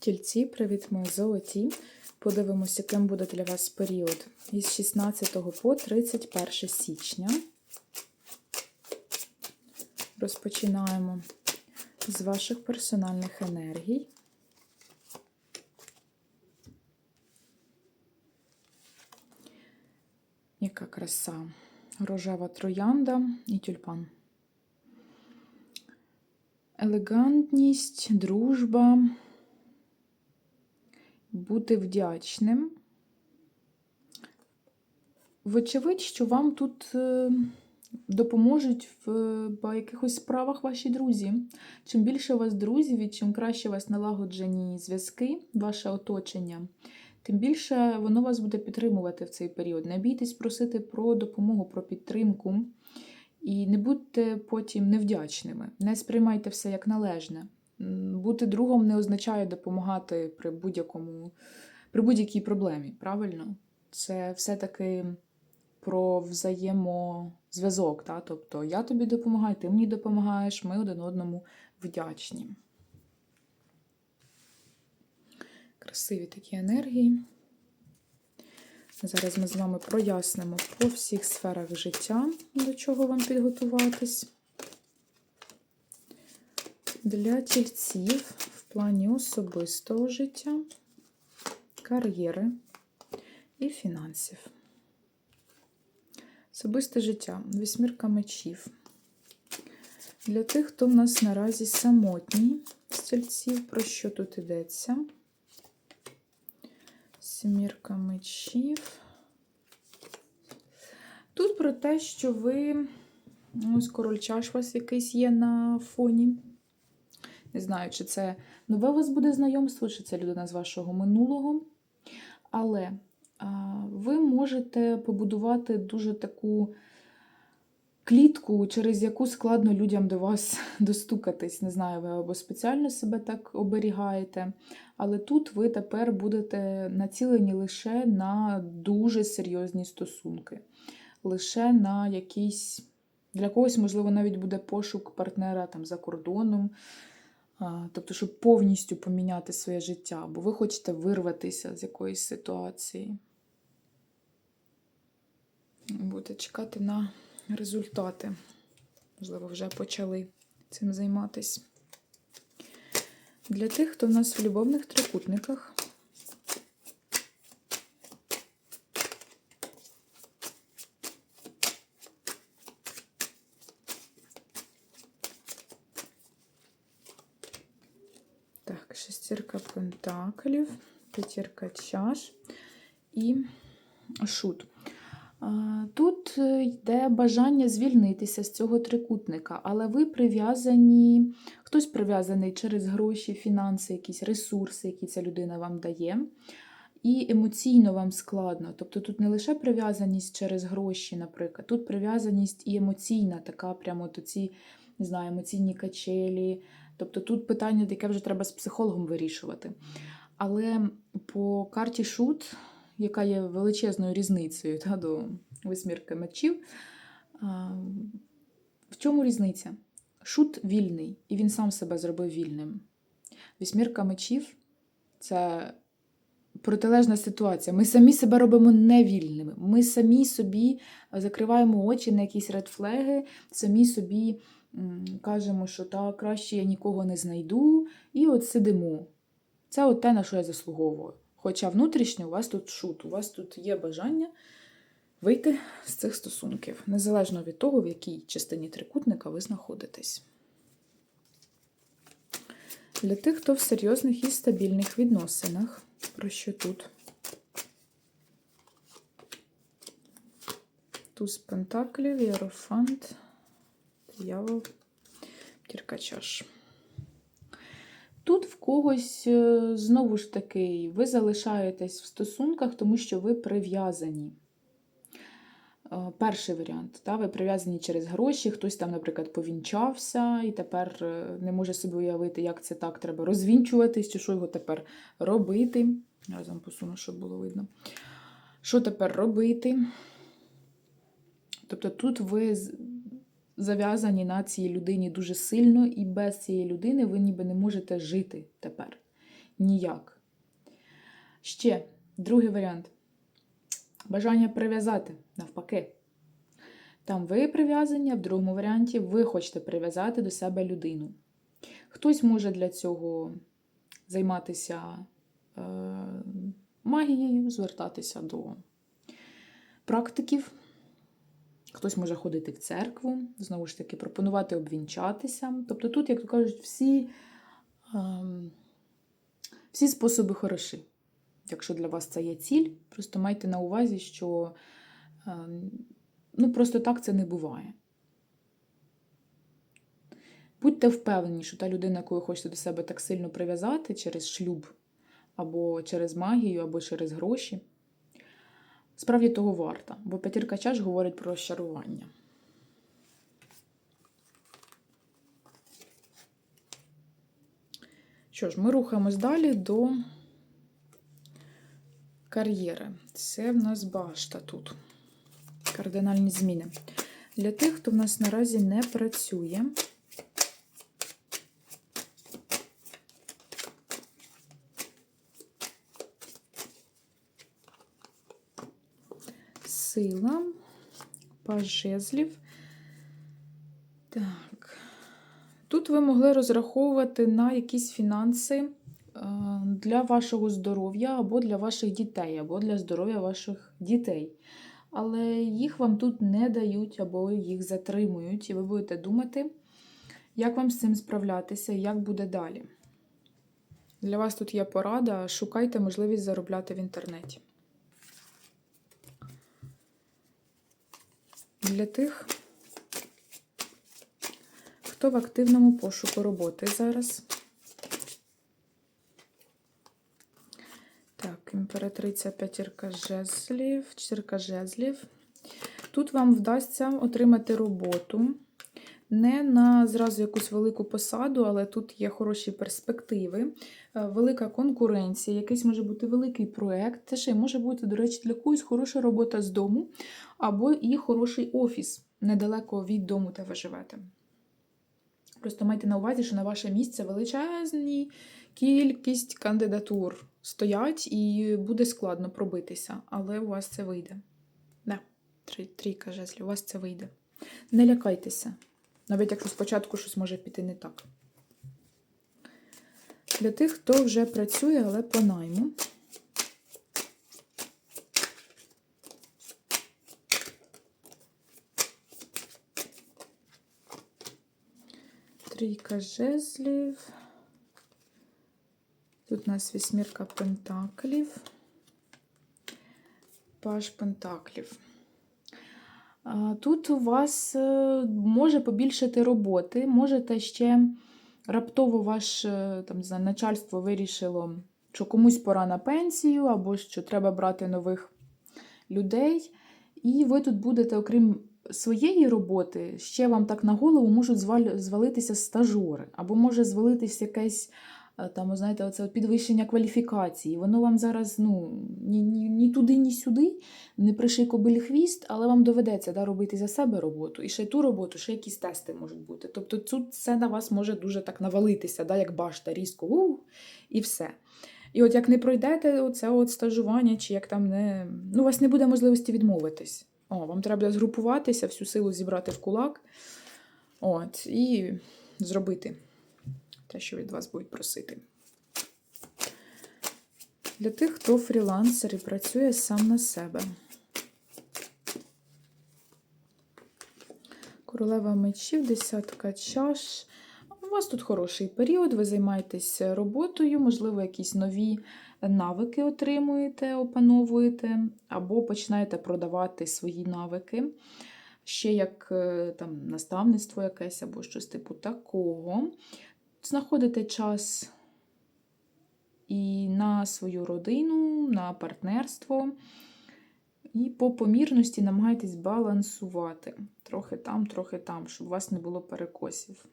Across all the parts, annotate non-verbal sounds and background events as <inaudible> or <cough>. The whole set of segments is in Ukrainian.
Тільці, привіт, мої золоті. Подивимося, яким буде для вас період із 16 по 31 січня. Розпочинаємо з ваших персональних енергій. Яка краса. Рожева троянда і тюльпан. Елегантність, дружба, бути вдячним. Вочевидь, що вам тут е, допоможуть в е, якихось справах ваші друзі. Чим більше у вас друзів і чим краще у вас налагоджені зв'язки, ваше оточення, тим більше воно вас буде підтримувати в цей період. Не бійтесь просити про допомогу, про підтримку. І не будьте потім невдячними. Не сприймайте все як належне. Бути другом не означає допомагати при будь-якому, при будь-якій проблемі. Правильно? Це все-таки про взаємозв'язок. Та? Тобто я тобі допомагаю, ти мені допомагаєш, ми один одному вдячні. Красиві такі енергії. Зараз ми з вами прояснимо по всіх сферах життя, до чого вам підготуватись. Для тільців в плані особистого життя, кар'єри і фінансів. Особисте життя. Вісьмірка мечів. Для тих, хто в нас наразі самотній з тільців, про що тут йдеться? Сімірка мечів. Тут про те, що ви. Ось король чаш у вас якийсь є на фоні. Не знаю, чи це нове у вас буде знайомство, чи це людина з вашого минулого. Але ви можете побудувати дуже таку клітку, через яку складно людям до вас <laughs> достукатись. Не знаю, ви або спеціально себе так оберігаєте. Але тут ви тепер будете націлені лише на дуже серйозні стосунки, лише на якісь. Для когось, можливо, навіть буде пошук партнера там за кордоном, тобто, щоб повністю поміняти своє життя, бо ви хочете вирватися з якоїсь ситуації. Будете чекати на результати. Можливо, вже почали цим займатися. Для тих, хто в нас в любовних трикутниках. Так, шестірка пентаклів, п'ятірка чаш і шут. Тут йде бажання звільнитися з цього трикутника, але ви прив'язані, хтось прив'язаний через гроші, фінанси, якісь ресурси, які ця людина вам дає. І емоційно вам складно. Тобто тут не лише прив'язаність через гроші, наприклад, тут прив'язаність і емоційна, така прямо ці, не знаю, емоційні качелі. Тобто тут питання, яке вже треба з психологом вирішувати. Але по карті шут, яка є величезною різницею та, до восьмірки мечів, в чому різниця? Шут вільний, і він сам себе зробив вільним. Вісьмірка мечів це протилежна ситуація. Ми самі себе робимо невільними. Ми самі собі закриваємо очі на якісь редфлеги, самі собі кажемо, що так, краще я нікого не знайду, і от сидимо. Це от те, на що я заслуговую. Хоча внутрішньо у вас тут шут, у вас тут є бажання вийти з цих стосунків, незалежно від того, в якій частині трикутника ви знаходитесь. Для тих, хто в серйозних і стабільних відносинах, про що тут? Туз Пентаклів, Єрофант, Диявол, Тіркачаш. Тут в когось, е, знову ж таки, ви залишаєтесь в стосунках, тому що ви прив'язані. Е, Перший варіант, та, ви прив'язані через гроші, хтось там, наприклад, повінчався і тепер е, не може собі уявити, як це так треба розвінчуватись, чи що його тепер робити. Разом посуну, щоб було видно. Що тепер робити? Тобто тут ви зав'язані на цій людині дуже сильно, і без цієї людини ви ніби не можете жити тепер. ніяк. Ще другий варіант. Бажання прив'язати навпаки. Там ви прив'язані, а в другому варіанті ви хочете прив'язати до себе людину. Хтось може для цього займатися е, магією, звертатися до практиків. Хтось може ходити в церкву, знову ж таки, пропонувати обвінчатися. Тобто тут, як то кажуть, всі, ем, всі способи хороші. Якщо для вас це є ціль, просто майте на увазі, що ем, ну, просто так це не буває. Будьте впевнені, що та людина, яку ви хочете до себе так сильно прив'язати через шлюб, або через магію, або через гроші, справді того варта, бо п'ятірка чаш говорить про розчарування. Що ж, ми рухаємось далі до кар'єри. Це в нас башта тут. Кардинальні зміни. Для тих, хто в нас наразі не працює. Сила, паж жезлів. Так. Тут ви могли розраховувати на якісь фінанси е, для вашого здоров'я або для ваших дітей, або для здоров'я ваших дітей. Але їх вам тут не дають або їх затримують, і ви будете думати, як вам з цим справлятися як буде далі. Для вас тут є порада, шукайте можливість заробляти в інтернеті. Для тих, хто в активному пошуку роботи зараз. Так, імператриця п'ятірка жезлів, чотирка жезлів. Тут вам вдасться отримати роботу. Не на зразу якусь велику посаду, але тут є хороші перспективи, велика конкуренція, якийсь може бути великий проєкт. Це ще може бути, до речі, для когось хороша робота з дому, або і хороший офіс недалеко від дому, де ви живете. Просто майте на увазі, що на ваше місце величезні кількість кандидатур стоять, і буде складно пробитися, але у вас це вийде. Не, трійка жезлів, у вас це вийде. Не лякайтеся. Навіть якщо спочатку щось може піти не так. Для тих, хто вже працює, але по найму. Трійка жезлів. Тут у нас вісьмірка пентаклів, паж пентаклів. Тут у вас е, може побільшити роботи, можете ще раптово ваше там, знаю, начальство вирішило, що комусь пора на пенсію, або що треба брати нових людей. І ви тут будете, окрім своєї роботи, ще вам так на голову можуть звалитися стажори, або може звалитися якесь там, знаєте, оце підвищення кваліфікації. Воно вам зараз ну, ні, ні, ні туди, ні сюди, не приший кобиль хвіст, але вам доведеться да, робити за себе роботу. І ще ту роботу, ще якісь тести можуть бути. Тобто тут це на вас може дуже так навалитися, да, як башта, різко, у, і все. І от як не пройдете оце стажування, чи як там не. Ну, у вас не буде можливості відмовитись. О, Вам треба згрупуватися, всю силу зібрати в кулак от, і зробити те, що від вас будуть просити. Для тих, хто фрілансер і працює сам на себе. Королева мечів, десятка чаш. У вас тут хороший період, ви займаєтесь роботою, можливо, якісь нові навики отримуєте, опановуєте, або починаєте продавати свої навики. Ще як е, там наставництво якесь, або щось типу такого знаходите час і на свою родину, на партнерство. І по помірності намагайтесь балансувати. Трохи там, трохи там, щоб у вас не було перекосів.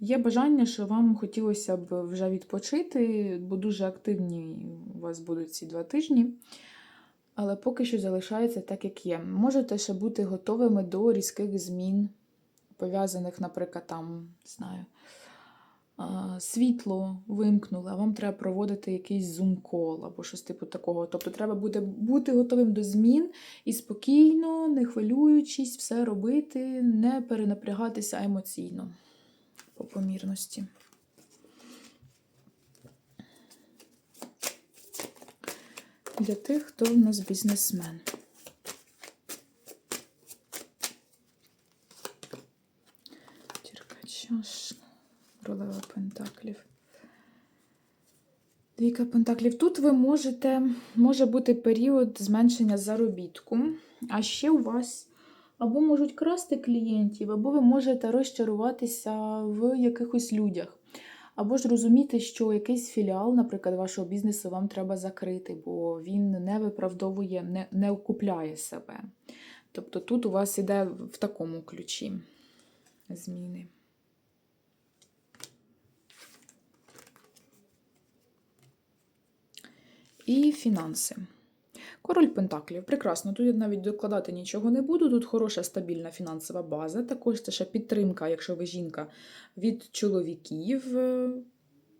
Є бажання, що вам хотілося б вже відпочити, бо дуже активні у вас будуть ці два тижні. Але поки що залишається так, як є. Можете ще бути готовими до різких змін пов'язаних, наприклад, там, знаю, світло вимкнули, а вам треба проводити якийсь зум-кол або щось типу такого. Тобто треба буде бути готовим до змін і спокійно, не хвилюючись, все робити, не перенапрягатися емоційно по помірності. Для тих, хто в нас бізнесмен. Чаш, королева пентаклів. Двійка пентаклів. Тут ви можете, може бути період зменшення заробітку, а ще у вас або можуть красти клієнтів, або ви можете розчаруватися в якихось людях. Або ж розуміти, що якийсь філіал, наприклад, вашого бізнесу вам треба закрити, бо він не виправдовує, не, не окупляє себе. Тобто тут у вас іде в такому ключі зміни. І фінанси. Король Пентаклів. Прекрасно. Тут я навіть докладати нічого не буду. Тут хороша стабільна фінансова база. Також це ще підтримка, якщо ви жінка, від чоловіків. е,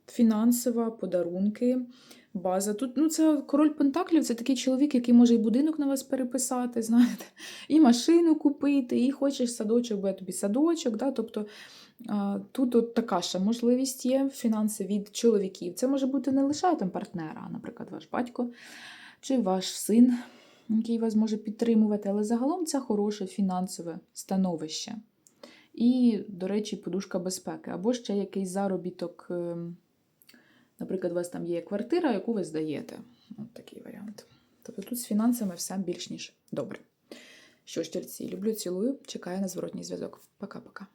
Фінансова, подарунки, база. Тут ну, це король Пентаклів це такий чоловік, який може і будинок на вас переписати, <laughs> знаєте, і машину купити, і хочеш садочок, буде тобі садочок. Да? Тобто тут от така ще можливість є фінанси від чоловіків. Це може бути не лише там партнера, а, наприклад, ваш батько чи ваш син, який вас може підтримувати, але загалом це хороше фінансове становище. І, до речі, подушка безпеки, або ще якийсь заробіток. Наприклад, у вас там є квартира, яку ви здаєте. От такий варіант. Тобто тут з фінансами все більш ніж добре. Що ж, тільці, люблю, цілую, чекаю на зворотній зв'язок. Пока-пока.